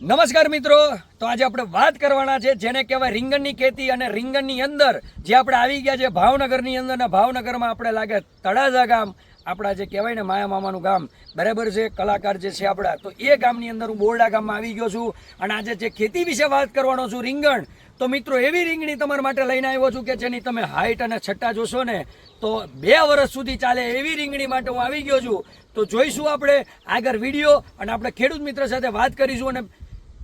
નમસ્કાર મિત્રો. તો આજે આપણે વાત કરવાના છે જેને કહેવાય રીંગણની ખેતી અને રીંગણની અંદર જે આપણે આવી ગયા છે ભાવનગરની અંદર ને ભાવનગરમાં આપણે લાગે તળાજા ગામ, આપણા જે કહેવાય ને માયા મામાનું ગામ, બરાબર છે, કલાકાર જે છે આપણા, તો એ ગામની અંદર હું બોરડા ગામમાં આવી ગયો છું. અને આજે જે ખેતી વિશે વાત કરવાનો છું રીંગણ, તો મિત્રો એવી રીંગણી તમારા માટે લઈને આવ્યો છું કે જેની તમે હાઈટ અને છટ્ટા જોશો ને, તો બે વર્ષ સુધી ચાલે એવી રીંગણી માટે હું આવી ગયો છું. તો જોઈશું આપણે આગળ વીડિયો અને આપણે ખેડૂત મિત્ર સાથે વાત કરીશું અને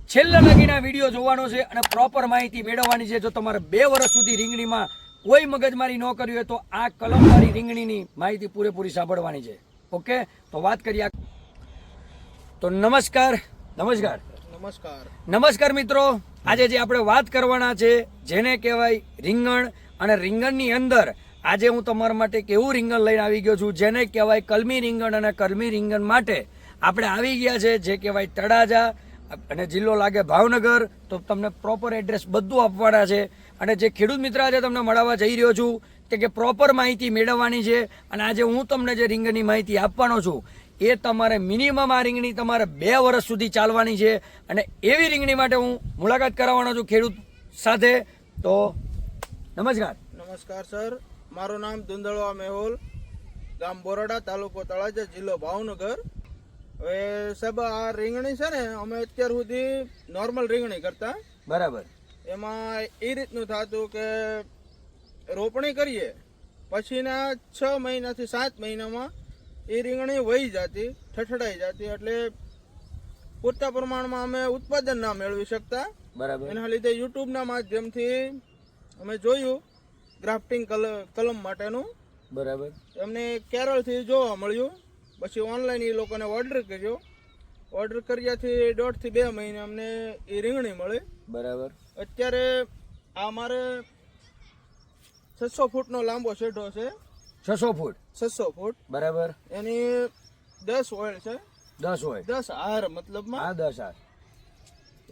છેલ્લે લગીના વીડિયો જોવાનો છે અને પ્રોપર માહિતી મેળવવાની છે. જો તમારે બે વર્ષ સુધી રીંગણીમાં કોઈ મગજમારી ન કરવી હોય તો આ કલમવાળી રીંગણીની માહિતી પૂરેપૂરી સાંભળવાની છે. ઓકે તો વાત કરીએ તો નમસ્કાર. નમસ્કાર. નમસ્કાર. નમસ્કાર મિત્રો. આજે જે આપણે વાત કરવાના છે જેને કહેવાય રીંગણ અને રીંગણની અંદર આજે હું તમારા માટે એક એવું રીંગણ લઈને આવી ગયો છું જેને કહેવાય કલમી રીંગણ અને કલમી રીંગણ માટે આપણે આવી ગયા છે જે કહેવાય તળાજા. અને જિલ્લો લાગે ભાવનગર, તો તમને પ્રોપર એડ્રેસ બધું આપવાના છે. અને જે ખેડૂત મિત્ર આજે તમને મળવા જઈ રહ્યો છું કે કે પ્રોપર માહિતી મેળવવાની છે, અને આજે હું તમને જે રીંગણની માહિતી આપવાનો છું, એ તમારે મિનિમમ આ રીંગણી તમારે બે વર્ષ સુધી ચાલવાની છે. અને એવી રીંગણી માટે હું મુલાકાત કરાવવાનો છું ખેડૂત સાથે. તો નમસ્કાર. નમસ્કાર, સર. મારું નામ ધુંધળવા મેહોલ, ગામ બોરડા, તાલુકો તળાજા, જિલ્લો ભાવનગર. હવે સાહેબ આ રીંગણી છે ને અમે અત્યાર સુધી નોર્મલ રીંગણી કરતા. બરાબર. એમાં એ રીતનું થતું કે રોપણી કરીએ પછીના છ મહિનાથી સાત મહિનામાં એ રીંગણી વહી જતી ઠઠડાઈ જતી એટલે પૂરતા પ્રમાણમાં અમે ઉત્પાદન ના મેળવી શકતા. બરાબર. એના લીધે યુટ્યુબના માધ્યમથી અમે જોયું ગ્રાફ્ટિંગ કલ કલમ માટેનું. બરાબર. એમને કેરળથી જોવા મળ્યું. પછી ઓનલાઈન એ લોકોને ઓર્ડર કર્યો ઓર્ડર કર્યાથી દોઢથી બે મહિને અમને એ રીંગણી મળે. બરાબર. અત્યારે આ મારે છસો ફૂટનો લાંબો શેઢો છે. છસો ફૂટ? છસો ફૂટ. બરાબર. એની દસ ઓઇલ છે. દસ ઓઇલ દસ હાર મતલબમાં. હા દસ હાર.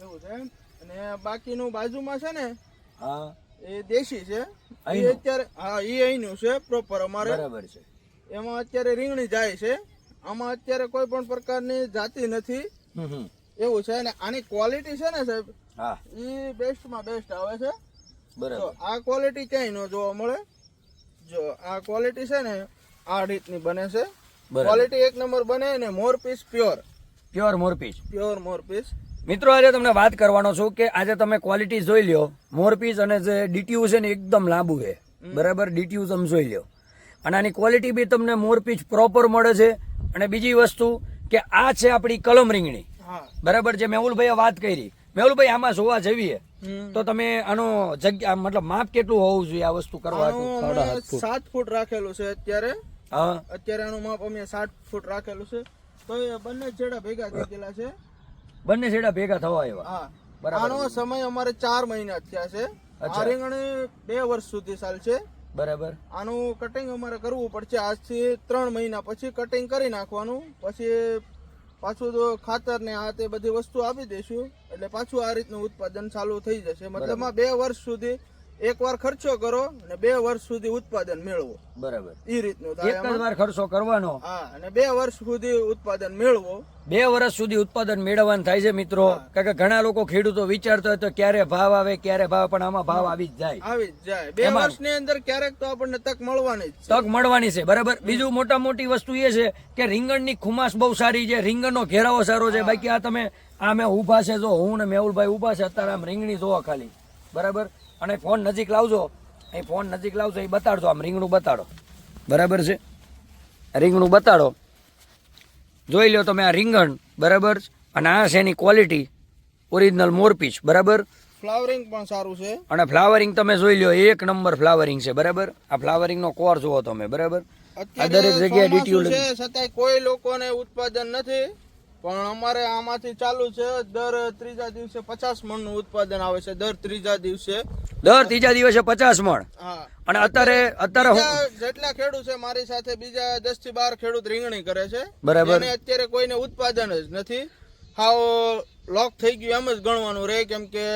એવું છે અને બાકીનું બાજુમાં છે ને હા. એ દેશી છે. એ અત્યારે હા એ અહીંનું છે પ્રોપર અમારે. બરાબર છે. એમાં અત્યારે રીંગણી જાય છે. આમાં અત્યારે કોઈ પણ પ્રકારની જાતિ નથી. એવું છે અને આની ક્વોલિટી છે ને સાહેબ એ બેસ્ટમાં બેસ્ટ આવે છે. બરાબર. આ ક્વોલિટી ક્યાંય ન જોવા મળે. જો આ ક્વોલિટી છે ને આ રીતની બને છે. ક્વોલિટી એક નંબર બને ને મોર પીસ પ્યોર પ્યોર મોરપીચ પ્યોર મોર પીસ મિત્રો આજે તમને વાત કરવાનો છું કે આજે તમે ક્વોલિટી જોઈ લ્યો. મોરપીસ અને જે ડીટીયુ છે ને એકદમ લાંબુ છે. બરાબર? ડીટીયુ તમે જોઈ લ્યો. અને આની ક્વોલિટી બી તમને મોરપીચ પ્રોપર મળે છે. અને બીજી વસ્તુ કે આ છે આપણી કલમ રીંગણી. હા. બરાબર જે મેહુલભાઈએ વાત કરી. મેહુલભાઈ આમાં જોવા જઈએ તો તમે આનો જગ્યા મતલબ માપ કેટલું હોવું જોઈએ આ વસ્તુ કરવા સાત ફૂટ રાખેલું છે અત્યારે. હા. અત્યારે આનું માપ અમે સાત ફૂટ રાખેલું છે. તો એ બંને છેડા ભેગા થઈ ગયેલા છે. બંને છેડા ભેગા થવા એવા હા. બરાબર. આનો સમય અમારે ચાર મહિના થયા છે. આ રીંગણી બે વર્ષ સુધી ચાલશે. બરાબર. આનું કટિંગ અમારે કરવું પડશે આજથી ત્રણ મહિના પછી કટિંગ કરી નાખવાનું. પછી પાછું તો ખાતર ને આ તે બધી વસ્તુ આપી દઈશું. એટલે પાછું આ રીતનું ઉત્પાદન ચાલુ થઈ જશે. મતલબ બે વર્ષ સુધી એકવાર ખર્ચો કરો અને બે વર્ષ સુધી ઉત્પાદન મેળવો. બરાબર. એ રીતનું એક જ વાર ખર્ચો કરવાનો. હા અને બે વર્ષ સુધી ઉત્પાદન મેળવો. બે વર્ષ સુધી ઉત્પાદન મેળવવાનું થાય છે મિત્રો. કારણ કે ઘણા લોકો ખેડૂતો વિચારતા હોય તો ક્યારે ભાવ આવે ક્યારે ભાવ પણ આમાં ભાવ આવી જ જાય. આવી જ જાય. બે વર્ષની અંદર ક્યારેક તો આપણને તક મળવાની જ તક મળવાની છે બરાબર? બીજું મોટા મોટી વસ્તુ એ છે કે રીંગણની ખુમાસ બહુ સારી છે રીંગણનો ઘેરાવો સારો છે. બાકી આ તમે આ મેં ઊભા છે જો હું ને મેહુલભાઈ ઊભા છે અત્યારે આમ રીંગણી જોવા ખાલી. બરાબર? અને ફોન નજીક લાવજો. એ ફોન નજીક લાવજો એ બતાડજો આમ રીંગણું બતાડો. બરાબર છે? રીંગણું બતાડો. જોઈ લો તમે આ રીંગણ બરાબર અને આ છે એની ક્વોલિટી ઓરિજિનલ મોરપીચ બરાબર? ફ્લાવરિંગ પણ સારું છે. અને ફ્લાવરિંગ તમે જોઈ લો એક નંબર ફ્લાવરિંગ છે બરાબર? આ ફ્લાવરિંગનો કોર જુઓ તમે બરાબર? આ દરેક જગ્યાએ ચોમાસું છે? છતાંય કોઈ લોકોને ઉત્પાદન નથી. પણ અમારે આમાંથી ચાલુ છે દર ત્રીજા દિવસે પચાસ મણનું ઉત્પાદન આવે છે દર ત્રીજા દિવસે. દર ત્રીજા દિવસે પચાસ મણ? અને અત્યારે અત્યારે જેટલા ખેડૂત છે મારી સાથે બીજા દસથી બાર ખેડૂત રીંગણી કરે છે. બરાબર. અત્યારે કોઈને ઉત્પાદન જ નથી. હાવ લોક થઈ ગયું એમ જ ગણવાનું રહે કેમ કે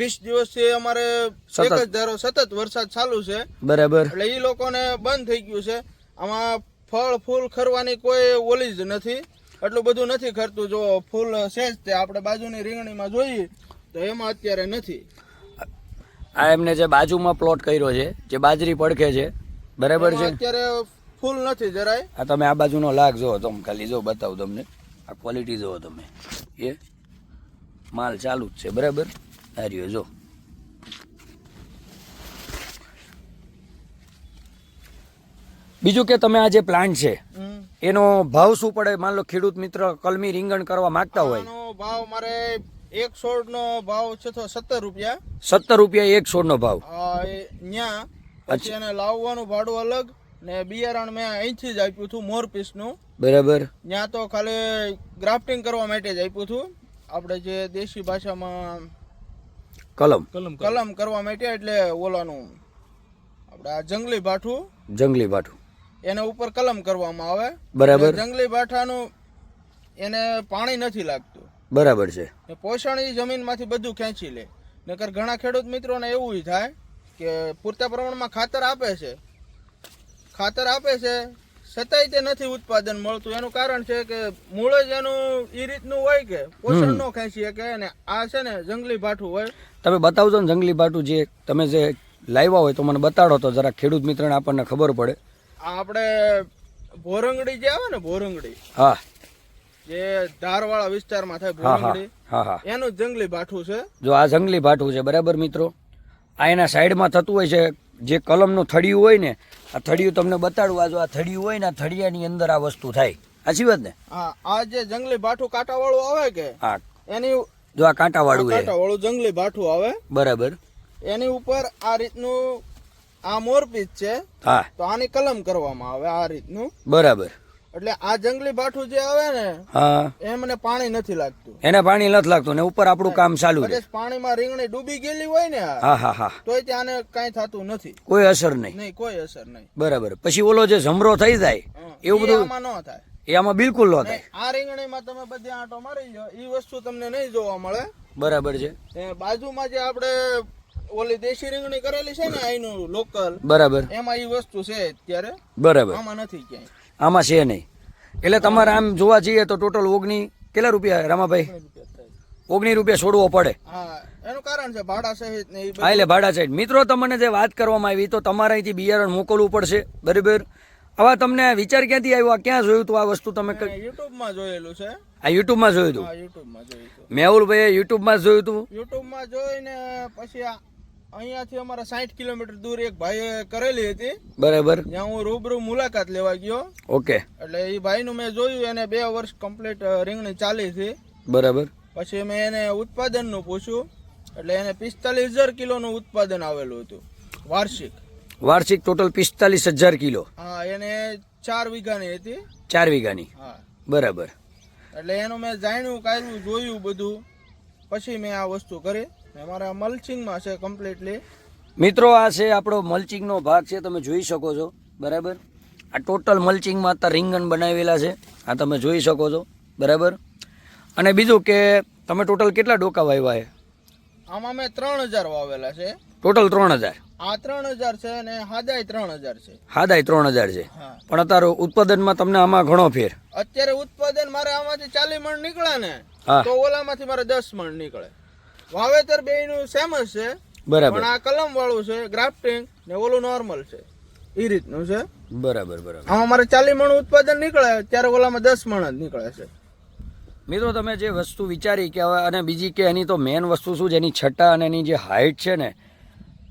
વીસ દિવસથી અમારે એક જ ધારો સતત વરસાદ ચાલુ છે. બરાબર. એટલે એ લોકોને બંધ થઈ ગયું છે. આમાં ફળ ફૂલ ખરવાની કોઈ ઓલી જ નથી. એટલું બધું નથી ખરતું. જો ફૂલ છે જ તે આપણે બાજુની રીંગણીમાં જોઈએ તો એમાં અત્યારે નથી. આ એમને જે બાજુમાં પ્લોટ કર્યો છે જે બાજરી પડખે છે બરાબર છે? અત્યારે ફૂલ નથી જરાય. આ તમે આ બાજુનો લાગ જુઓ તમે ખાલી જો બતાવું તમને. આ ક્વોલિટી જુઓ તમે. એ માલ ચાલુ જ છે બરાબર? આ રહ્યો જો. બીજું કે તમે આ જે પ્લાન્ટ છે એનો ભાવ શું પડે? માન લો ખેડૂત મિત્ર કલમી રીંગણ કરવા માંગતા હોય. ભાવ મારે એક છોડ નો ભાવ છે તો સત્તર રૂપિયા. સત્તર રૂપિયા એક છોડનો ભાવ. આ એ ન્યા. પછી એને લાવવાનું ભાડું અલગ ને બિયારણ મેં અહીંથી જ આપ્યું હતું મોરપીસનું બરાબર. ત્યાં તો ખાલી ગ્રાફ્ટિંગ કરવા માટે જ આપ્યું હતું. આપણે જે દેશી ભાષામાં કલમ. કલમ કરવા માટે એટલે ઓલાનું. આપણે આ જંગલી ભાઠું. જંગલી ભાઠું. એના ઉપર કલમ કરવામાં આવે. બરાબર. જંગલી ભાઠાનું એને પાણી નથી લાગતું. બરાબર છે. પોષણ એ જમીનમાંથી બધું ખેંચી લે. નકર ઘણા ખેડૂત મિત્રોને એવું થાય કે પૂરતા પ્રમાણમાં ખાતર આપે છે. ખાતર આપે છે છતાંય તે નથી ઉત્પાદન મળતું. એનું કારણ છે કે મૂળ જ એનું એ રીતનું હોય કે પોષણ ન ખેંચી શકે અને આ છે ને જંગલી ભાઠું હોય. તમે બતાવજો ને જંગલી ભાઠું જે તમે જે લાવ્યા હોય તો મને બતાડો તો જરા ખેડૂત મિત્રને આપણને ખબર પડે. આપણે ભોરંગડી જે આવે ને ભોરંગડી હા. જે ધારવાળા વિસ્તારમાં થાય ભોરંગડી એનું જંગલી ભાઠું છે. જો આ જંગલી ભાઠું છે બરાબર મિત્રો? આ એના સાઈડમાં થતું હોય છે જે કલમનું થડિયું હોય ને આ થડિયું તમને બતાડું આ જો આ થડિયું હોય ને આ થડિયાની અંદર આ વસ્તુ થાય. સાચી વાત ને? હા આ જે જંગલી ભાઠું કાંટાવાળું આવે કે હા. એની જો આ કાંટાવાળું છે કાંટાવાળું જંગલી ભાઠું આવે બરાબર. એની ઉપર આ રીતનું આ મોરપીસ છે. હા. તો આની કલમ કરવામાં આવે આ રીતનું. બરાબર. એટલે આ જંગલી ભાઠું જે આવે ને હા. એમને પાણી નથી લાગતું. એને પાણી નથી લાગતું ને ઉપર આપણું કામ ચાલુ છે પાણીમાં રીંગણી ડૂબી ગયેલી હોય ને હા હા હા. તોય ત્યાં કઈ થતું નથી. કોઈ અસર નહીં. નહીં કોઈ અસર નહીં. બરાબર. પછી ઓલો જે જમરો થઈ જાય એવું બધું ન થાય. એ આમાં બિલકુલ ન થાય. આ રીંગણીમાં તમે બધી આંટો મારી લો એ વસ્તુ તમને નહીં જોવા મળે. બરાબર છે. એ બાજુમાં જે આપણે ઓલી દેશી રીંગણી કરેલી છે ને અહીંનું લોકલ બરાબર. એમાં એ વસ્તુ છે અત્યારે. બરાબર. આમાં નથી ક્યાંય. આમાં છે નહીં. એટલે તમારે આમ જોવા જઈએ તો ટોટલ ઓગણી કેટલા રૂપિયા રામાભાઈ? ઓગણી રૂપિયા છોડવો પડે. હા એનું કારણ છે ભાડા સહિત ને હા એટલે ભાડા સહિત. મિત્રો તમને જે વાત કરવામાં આવી તો તમારે અહીંથી બિયારણ મોકલવું પડશે. બરાબર? આવા તમને વિચાર ક્યાંથી આવ્યો? આ ક્યાં જોયું તું આ વસ્તુ તમે યુટ્યુબમાં જોયેલું છે. આ યુટ્યુબમાં જોયું હતું મેહુલભાઈ યુટ્યુબમાં જોયું મેહુલભાઈએ યુટ્યુબમાં જોઈને પછી આ અહીંયાથી અમારા સાઠ કિલોમીટર દૂર એક ભાઈએ કરેલી હતી. બરાબર. જ્યાં હું રૂબરૂ મુલાકાત લેવા ગયો. ઓકે. એટલે એ ભાઈનું મેં જોયું એને બે વર્ષ કમ્પ્લીટ રીંગણી ચાલી હતી. બરાબર. પછી મેં એને ઉત્પાદનનું પૂછ્યું. એટલે એને પિસ્તાલીસ હજાર કિલોનું ઉત્પાદન આવેલું હતું વાર્ષિક. વાર્ષિક ટોટલ પિસ્તાલીસ હજાર કિલો. હા એને ચાર વીઘાની હતી. ચાર વીઘાની. હા. બરાબર. એટલે એનું મેં જાણ્યું કાઢ્યું જોયું બધું. પછી મેં આ વસ્તુ કરી. ને મારા મલ્ચિંગમાં છે કમ્પ્લીટલી મિત્રો આ છે આપણો મલ્ચિંગનો ભાગ છે તમે જોઈ શકો છો. બરાબર? આ ટોટલ મલ્ચિંગમાં અત્યારે રીંગણ બનાવેલા છે. આ તમે જોઈ શકો છો. બરાબર? અને બીજું કે તમે ટોટલ કેટલા ડોકા વાવ્યા છે? આમાં મેં ત્રણ હજાર વાવેલા છે. ટોટલ ત્રણ હજાર. આ ત્રણ હજાર છે અને હાદાય ત્રણ હજાર છે. હાદાય ત્રણ હજાર છે. પણ અત્યારે ઉત્પાદનમાં તમને આમાં ઘણો ફેર. અત્યારે ઉત્પાદન મારે આમાંથી ચાલીસ મણ નીકળે ને તો ઓલામાંથી મારે દસ મણ નીકળે. વાવેતર બે નું સેમ જ છે. બરાબર. પણ આ કલમ વાળું છે ગ્રાફ્ટિંગ ને ઓલું નોર્મલ છે. એ રીતનું છે. બરાબર બરાબર. આમાં મારે ચાલી મણ ઉત્પાદન નીકળે ત્યારે ઓલામાં દસ મણ જ નીકળે છે. મિત્રો તમે જે વસ્તુ વિચારી કે હવે અને બીજી કે એની તો મેન વસ્તુ શું છે? એની છટ્ટા અને એની જે હાઇટ છે ને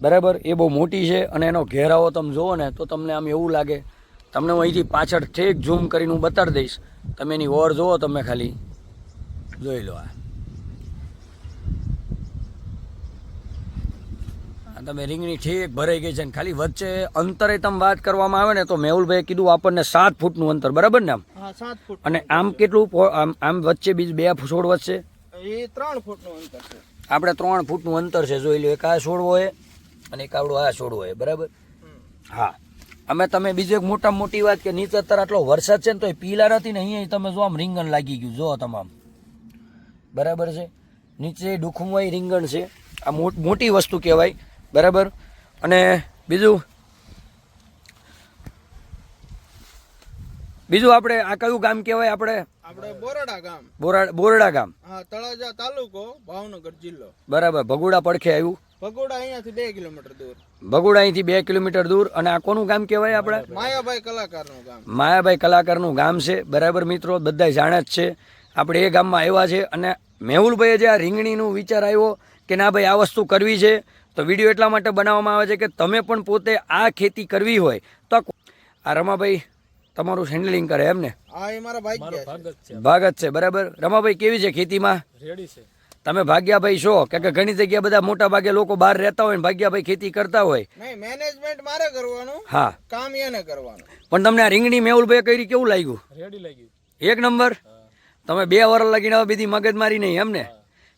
બરાબર? એ બહુ મોટી છે અને એનો ઘેરાવો તમે જુઓ ને તો તમને આમ એવું લાગે તમને હું અહીંથી પાછળ ઠેક ઝૂમ કરીને હું બતાડી દઈશ. તમે એની ઓર જુઓ તમે ખાલી જોઈ લો આ. તમે રીંગણી ઠીક ભરાઈ ગઈ છે ને ખાલી વચ્ચે અંતરે તમે વાત કરવામાં આવે ને તો મેહુલભાઈ કીધું આપણને સાત ફૂટનું અંતર બરાબર ને આમ? અને આમ કેટલું આમ આમ વચ્ચે બીજ બે છોડ વચ્ચે એ ત્રણ ફૂટનું અંતર છે. આપણે ત્રણ ફૂટનું અંતર છે જોઈ લો એક આ છોડવો હોય અને એક આવડો આ છોડવો હોય બરાબર? હા. અમે તમે બીજી એક મોટા મોટી વાત કે નીચે અત્યારે આટલો વરસાદ છે ને તો એ પીલા નથી ને અહીંયા તમે જો આમ રીંગણ લાગી ગયું જો તમામ. બરાબર છે? નીચે ડુખુમાં રીંગણ છે. આ મોટી વસ્તુ કહેવાય. બરાબર? અને બીજું? બીજું આપણે આ કયું ગામ કહેવાય આપણે? આપણે બોરડા ગામ. બોરડા બોરડા ગામ. હા તળાજા તાલુકો ભાવનગર જિલ્લો. બરાબર ભગુડા પડખે આવ્યું. ભગોડા અહીંયાથી બે કિલોમીટર દૂર. ભગુડા અહીંથી બે કિલોમીટર દૂર. અને આ કોનું ગામ કહેવાય આપણે? માયાભાઈ કલાકારનું ગામ. માયાભાઈ કલાકારનું ગામ છે. બરાબર મિત્રો બધા જાણે જ છે. આપણે એ ગામમાં આવ્યા છે. અને મેહુલભાઈએ જે આ રીંગણીનું વિચાર આવ્યો કે ના ભાઈ આ વસ્તુ કરવી છે તો વીડિયો એટલા માટે બનાવવામાં આવે છે કે તમે પણ પોતે આ ખેતી કરવી હોય તો આ રમાભાઈ તમારું હેન્ડલિંગ કરે એમ ને? હા એ મારા છે. ભાગત છે. બરાબર. રમાભાઈ કેવી છે ખેતીમાં? તમે ભાગ્યાભાઈ છો? કે કે ઘણી જગ્યાએ બધા મોટા ભાગે લોકો બહાર રહેતા હોય ને ભાગ્યાભાઈ ખેતી કરતા હોય. મેનેજમેન્ટ મારે કરવાનું હા. કામ એને કરવાનું. પણ તમને આ રીંગણી મેહુલભાઈ કરી કેવું લાગ્યું? રેડી લાગ્યું. એક નંબર? તમે બે વર લગીને હવે બીજી મગજમારી નહીં એમને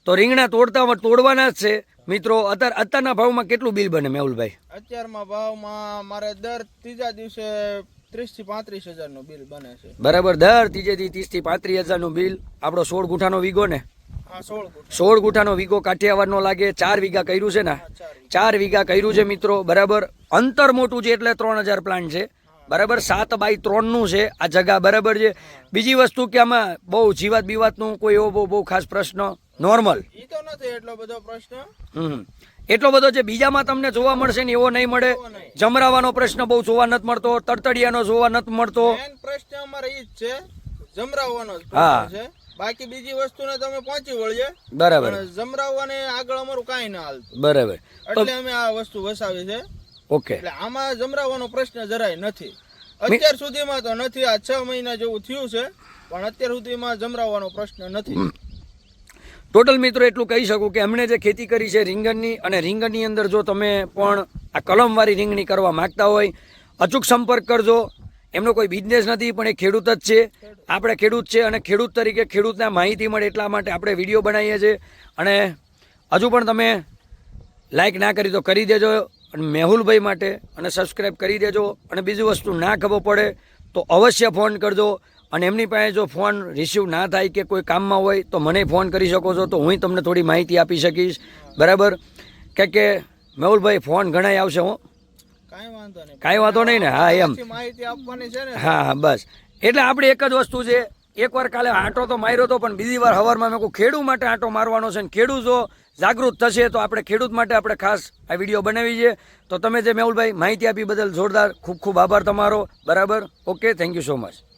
તો રીંગણા તોડતા તોડવાના જ છે. મિત્રો અત્યારે અત્યારના ભાવમાં કેટલું બિલ બને મેહુલભાઈ? અત્યારમાં ભાવમાં મારે દર ત્રીજા દિવસે ત્રીસથી પાંત્રીસ હજારનું બિલ બને છે. બરાબર દર ત્રીજેથી ત્રીસથી પાંત્રીસ હજારનું બિલ. આપણો સોળ ગુઠાનો વીગો ને? સોળ ગુઠાનો વીગો કાઠિયાવાડનો લાગે ચાર વીઘા કર્યું છે ને? ચાર ચાર વીઘા કર્યું છે મિત્રો બરાબર. અંતર મોટું છે એટલે ત્રણ હજાર પ્લાન્ટ છે. બરાબર સાત બાય ત્રણનું છે આ જગા બરાબર છે. બીજી વસ્તુ કે આમાં બહુ જીવાત બીવાતનું કોઈ એવો બહુ બહુ ખાસ પ્રશ્ન નોર્મલ ઈ તો નથી એટલો બધો પ્રશ્ન. હમ. એટલો બધો છે બીજામાં તમને જોવા મળશે ને એવો નહીં મળે. જમરાવાનો પ્રશ્ન બહુ જોવા નથી મળતો તડતડિયાનો જોવા નથી મળતો. પ્રશ્ન અમારે ઈ જ છે જમરાવવાનો હા. બાકી બીજી વસ્તુને તમે પહોંચી વળીએ બરાબર. જમરાવવાને આગળ અમારું કાંઈ ના હાલતું બરાબર. એટલે અમે આ વસ્તુ વસાવી છે. ઓકે. એટલે આમાં જમરાવવાનો પ્રશ્ન જરાય નથી. અત્યાર સુધીમાં તો નથી આ છ મહિના જેવું થયું છે પણ અત્યાર સુધીમાં જમરાવવાનો પ્રશ્ન નથી. ટોટલ મિત્રો એટલું કહી શકું કે એમણે જે ખેતી કરી છે રીંગણની, અને રીંગણની અંદર જો તમે પણ આ કલમવાળી રીંગણી કરવા માંગતા હોય, અચૂક સંપર્ક કરજો. એમનો કોઈ બિઝનેસ નથી, પણ એ ખેડૂત જ છે. આપણે ખેડૂત છે અને ખેડૂત તરીકે ખેડૂતને માહિતી મળે એટલા માટે આપણે વીડિયો બનાવીએ છીએ. અને હજુ પણ તમે લાઈક ના કરી તો કરી દેજો. અને મેહુલભાઈ માટે અને સબસ્ક્રાઈબ કરી દેજો. અને બીજી વસ્તુ ના ખબર પડે તો અવશ્ય ફોન કરજો. અને એમની પાસે જો ફોન રિસીવ ના થાય કે કોઈ કામમાં હોય તો મને ફોન કરી શકો છો તો હું તમને થોડી માહિતી આપી શકીશ. બરાબર? કે કે મેહુલભાઈ ફોન ઘણા આવશે હું. કાંઈ વાંધો નહીં. કાંઈ વાંધો નહીં ને? હા એમ. હા હા બસ. એટલે આપણે એક જ વસ્તુ છે એકવાર કાલે આંટો તો માર્યો હતો પણ બીજી વાર હવારમાં મેં કહું ખેડૂત માટે આંટો મારવાનો છે ને ખેડૂત જો જાગૃત થશે તો આપણે ખેડૂત માટે આપણે ખાસ આ વીડિયો બનાવી છે. તો તમે જે મેહુલભાઈ માહિતી આપી બદલ જોરદાર ખૂબ ખૂબ આભાર તમારો. બરાબર? Okay thank you so much